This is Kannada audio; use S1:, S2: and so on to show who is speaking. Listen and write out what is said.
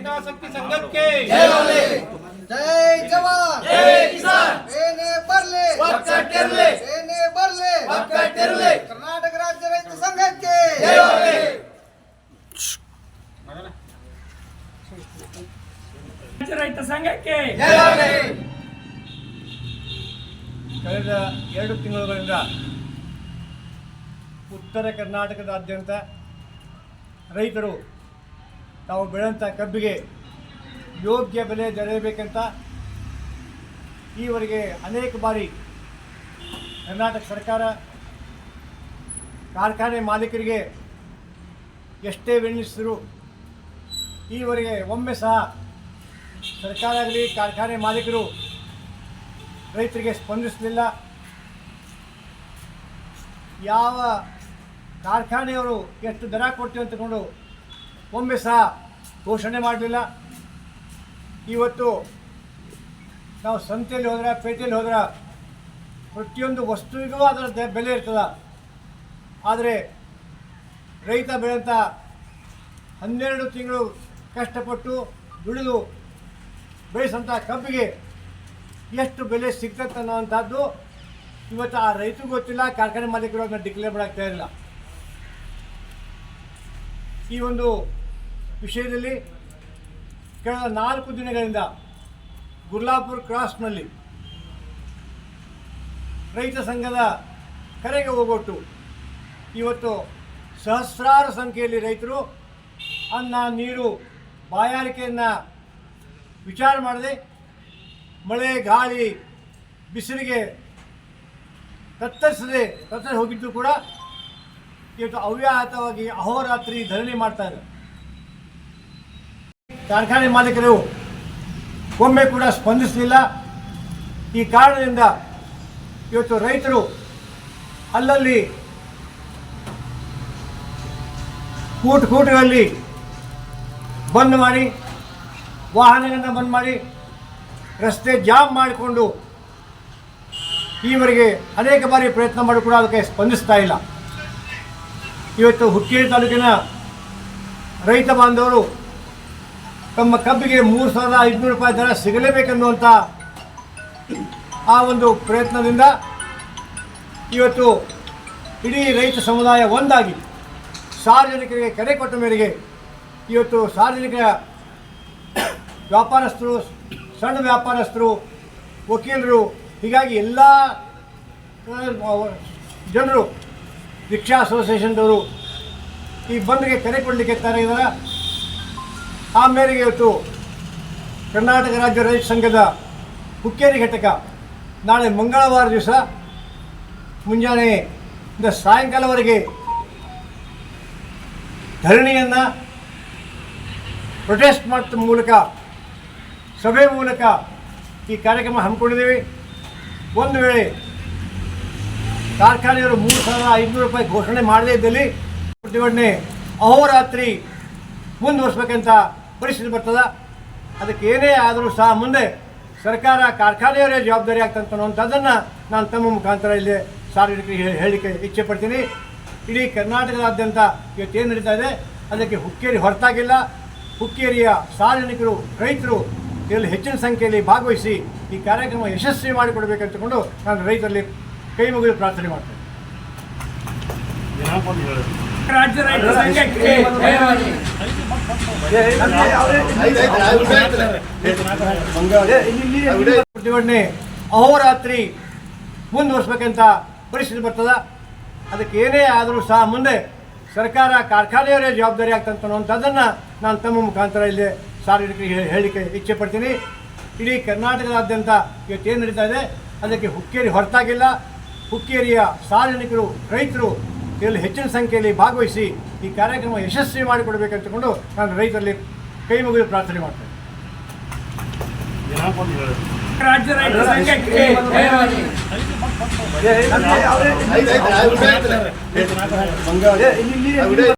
S1: ಹಿತಾಸಕ್ತಿ ಸಂಘಕ್ಕೆ
S2: ಜೈ ಜವಾನ್.
S3: ಜೈ ಕಿಸಾನ್.
S2: ಏನೇ ಬರ್ಲಿ.
S3: ಒಕ್ಕಟ್ಟಿರ್ಲಿ.
S2: ಏನೇ ಬರ್ಲಿ.
S3: ಒಕ್ಕಟ್ಟಿರ್ಲಿ.
S2: ಕರ್ನಾಟಕ ರಾಜ್ಯ ರೈತ ಸಂಘಕ್ಕೆ.
S3: ಜೈ
S4: ರಾಜ್ಯ ರೈತ ಸಂಘಕ್ಕೆ.
S5: ಕಳೆದ ಎರಡು ತಿಂಗಳುಗಳಿಂದ ಉತ್ತರ ಕರ್ನಾಟಕದಾದ್ಯಂತ ರೈತರು ತಾವು ಬೆಳೆದಂಥ ಕಬ್ಬಿಗೆ ಯೋಗ್ಯ ಬೆಲೆ ದೊರೆಯಬೇಕಂತ ಈವರೆಗೆ ಅನೇಕ ಬಾರಿ ಕರ್ನಾಟಕ ಸರ್ಕಾರ ಕಾರ್ಖಾನೆ ಮಾಲೀಕರಿಗೆ ಎಷ್ಟೇ ವಿನಿಸಿದ್ರು ಈವರೆಗೆ ಒಮ್ಮೆ ಸಹ ಸರ್ಕಾರ ಆಗಲಿ, ಕಾರ್ಖಾನೆ ಮಾಲೀಕರು ರೈತರಿಗೆ ಸ್ಪಂದಿಸಲಿಲ್ಲ. ಯಾವ ಕಾರ್ಖಾನೆಯವರು ಎಷ್ಟು ದರ ಕೊಡ್ತೀವಿ ಅಂತಕೊಂಡು ಒಮ್ಮೆ ಸಹ ಘೋಷಣೆ ಮಾಡಲಿಲ್ಲ. ಇವತ್ತು ನಾವು ಸಂತೆಯಲ್ಲಿ ಹೋದ್ರೆ, ಪೇಟೆಯಲ್ಲಿ ಹೋದ್ರೆ ಪ್ರತಿಯೊಂದು ವಸ್ತುವಿಗೂ ಅದರ ಬೆಲೆ ಇರ್ತದೆ. ಆದರೆ ರೈತ ಬೆಳೆದಂಥ ಹನ್ನೆರಡು ತಿಂಗಳು ಕಷ್ಟಪಟ್ಟು ದುಡಿದು ಬೆಳೆಸಂಥ ಕಬ್ಬಿಗೆ ಎಷ್ಟು ಬೆಲೆ ಸಿಗ್ತದೆ ಅನ್ನೋವಂಥದ್ದು ಇವತ್ತು ಆ ರೈತರಿಗೂ ಗೊತ್ತಿಲ್ಲ, ಕಾರ್ಖಾನೆ ಮಾಲೀಕರು ಅದನ್ನ ಡಿಕ್ಲೇರ್ ಮಾಡ್ತಾ ಇಲ್ಲ ಈ ಒಂದು ವಿಷಯದಲ್ಲಿ ಕಳೆದ ನಾಲ್ಕು ದಿನಗಳಿಂದ ಗುರ್ಲಾಪುರ್ ಕ್ರಾಸ್ನಲ್ಲಿ ರೈತ ಸಂಘದ ಕರೆಗೆ ಹೋಗೊಟ್ಟು ಇವತ್ತು ಸಹಸ್ರಾರು ಸಂಖ್ಯೆಯಲ್ಲಿ ರೈತರು ಅನ್ನ, ನೀರು, ಬಾಯಾರಿಕೆಯನ್ನು ವಿಚಾರ ಮಾಡದೆ ಮಳೆ, ಗಾಳಿ, ಬಿಸಿಲಿಗೆ ತತ್ತರಿಸದೆ ತತ್ತರಿಸಿ ಹೋಗಿದ್ದು ಕೂಡ ಇವತ್ತು ಅವ್ಯಾಹತವಾಗಿ ಅಹೋರಾತ್ರಿ ಧರಣಿ ಮಾಡ್ತಾ ಇದ್ದಾರೆ. ಕಾರ್ಖಾನೆ ಮಾಲೀಕರು ಒಮ್ಮೆ ಕೂಡ ಸ್ಪಂದಿಸಲಿಲ್ಲ. ಈ ಕಾರಣದಿಂದ ಇವತ್ತು ರೈತರು ಅಲ್ಲಲ್ಲಿ ಕೂಟು ಕೂಟಗಳಲ್ಲಿ ಬಂದ್ ಮಾಡಿ, ವಾಹನಗಳನ್ನು ಬಂದ್ ಮಾಡಿ, ರಸ್ತೆ ಜಾಮ್ ಮಾಡಿಕೊಂಡು ಈವರೆಗೆ ಅನೇಕ ಬಾರಿ ಪ್ರಯತ್ನ ಮಾಡಿ ಕೂಡ ಅದಕ್ಕೆ ಸ್ಪಂದಿಸ್ತಾ ಇಲ್ಲ. ಇವತ್ತು ಹುಕ್ಕೇರಿ ತಾಲೂಕಿನ ರೈತ ಬಾಂಧವರು ತಮ್ಮ ಕಬ್ಬಿಗೆ ಮೂರು ಸಾವಿರದ ಐದುನೂರು ರೂಪಾಯಿ ದರ ಸಿಗಲೇಬೇಕೆನ್ನುವಂಥ ಆ ಒಂದು ಪ್ರಯತ್ನದಿಂದ ಇವತ್ತು ಇಡೀ ರೈತ ಸಮುದಾಯ ಒಂದಾಗಿ ಸಾರ್ವಜನಿಕರಿಗೆ ಕರೆ ಕೊಟ್ಟ ಮೇರೆಗೆ ಇವತ್ತು ಸಾರ್ವಜನಿಕರ ವ್ಯಾಪಾರಸ್ಥರು, ಸಣ್ಣ ವ್ಯಾಪಾರಸ್ಥರು, ವಕೀಲರು, ಹೀಗಾಗಿ ಎಲ್ಲ, ಜನರು, ರಿಕ್ಷಾ ಅಸೋಸಿಯೇಷನ್ದವರು ಈ ಬಂದ್ಗೆ ಕರೆ ಕೊಡಲಿಕ್ಕೆ ಇದ್ದಾರೆ ಆ ಮೇರೆಗೆ ಇವತ್ತು ಕರ್ನಾಟಕ ರಾಜ್ಯ ರೈತ ಸಂಘದ ಹುಕ್ಕೇರಿ ಘಟಕ ನಾಳೆ ಮಂಗಳವಾರ ದಿವಸ ಮುಂಜಾನೆಯಿಂದ ಸಾಯಂಕಾಲವರೆಗೆ ಧರಣಿಯನ್ನು ಪ್ರೊಟೆಸ್ಟ್ ಮಾಡಿದ ಮೂಲಕ, ಸಭೆ ಮೂಲಕ ಈ ಕಾರ್ಯಕ್ರಮ ಹಮ್ಮಿಕೊಂಡಿದ್ದೀವಿ. ಒಂದು ವೇಳೆ ಕಾರ್ಖಾನೆಯವರು ಮೂರು ಸಾವಿರ ಐದುನೂರು ರೂಪಾಯಿ ಘೋಷಣೆ ಮಾಡದೇ ಇದ್ದಲ್ಲಿ ಪ್ರತಿಭಟನೆ ಅಹೋರಾತ್ರಿ ಮುಂದುವರಿಸ್ಬೇಕಂತ ಪರಿಸ್ಥಿತಿ ಬರ್ತದೆ. ಅದಕ್ಕೆ ಏನೇ ಆದರೂ ಸಹ ಮುಂದೆ ಸರ್ಕಾರ ಕಾರ್ಖಾನೆಯವರೇ ಜವಾಬ್ದಾರಿ ಆಗ್ತಂತ ಅನ್ನುವಂಥದ್ದನ್ನು ನಾನು ತಮ್ಮ ಮುಖಾಂತರ ಇಲ್ಲಿ ಸಾರ್ವಜನಿಕರಿಗೆ ಹೇಳಿಕೆ ಹೇಳಲಿಕ್ಕೆ ಇಚ್ಛೆ ಪಡ್ತೀನಿ. ಇಡೀ ಕರ್ನಾಟಕದಾದ್ಯಂತ ಇವತ್ತೇನು ನಡೀತಾ ಇದೆ ಅದಕ್ಕೆ ಹುಕ್ಕೇರಿ ಹೊರತಾಗಿಲ್ಲ. ಹುಕ್ಕೇರಿಯ ಸಾರ್ವಜನಿಕರು ರೈತರು ಇಲ್ಲಿ ಹೆಚ್ಚಿನ ಸಂಖ್ಯೆಯಲ್ಲಿ ಭಾಗವಹಿಸಿ ಈ ಕಾರ್ಯಕ್ರಮ ಯಶಸ್ವಿ ಮಾಡಿಕೊಡ್ಬೇಕಂತಕೊಂಡು ನಾನು ರೈತರಲ್ಲಿ ಕೈ ಮುಗಿದು ಪ್ರಾರ್ಥನೆ ಮಾಡ್ತೇನೆ.
S4: ರಾಜ್ಯ ರೈತರ ಸಂಘಕ್ಕೆ
S5: ಪ್ರತಿಭಟನೆ ಅಹೋರಾತ್ರಿ ಮುಂದುವರಿಸ್ಬೇಕಂತ ಪರಿಸ್ಥಿತಿ ಬರ್ತದ. ಅದಕ್ಕೆ ಏನೇ ಆದರೂ ಸಹ ಮುಂದೆ ಸರ್ಕಾರ ಕಾರ್ಖಾನೆಯವರೇ ಜವಾಬ್ದಾರಿ ಆಗ್ತಂತ ಅನ್ನುವಂಥದ್ದನ್ನು ನಾನು ತಮ್ಮ ಮುಖಾಂತರ ಇಲ್ಲಿ ಸಾರ್ವಜನಿಕರಿಗೆ ಹೇಳಲಿಕ್ಕೆ ಇಚ್ಛೆ ಪಡ್ತೀನಿ ಇಡೀ ಕರ್ನಾಟಕದಾದ್ಯಂತ ಏನು ನಡೀತಾ ಇದೆ? ಅದಕ್ಕೆ ಹುಕ್ಕೇರಿ ಹೊರತಾಗಿಲ್ಲ. ಹುಕ್ಕೇರಿಯ ಸಾರ್ವಜನಿಕರು, ರೈತರು ಇಲ್ಲಿ ಹೆಚ್ಚಿನ ಸಂಖ್ಯೆಯಲ್ಲಿ ಭಾಗವಹಿಸಿ ಈ ಕಾರ್ಯಕ್ರಮ ಯಶಸ್ವಿ ಮಾಡಿಕೊಡ್ಬೇಕಂತಕೊಂಡು ನಾನು ರೈತರಲ್ಲಿ ಕೈ ಮುಗಿದು ಪ್ರಾರ್ಥನೆ ಮಾಡ್ತೇನೆ
S4: ರಾಜ್ಯ ರೈತ ಸಂಘಕ್ಕೆ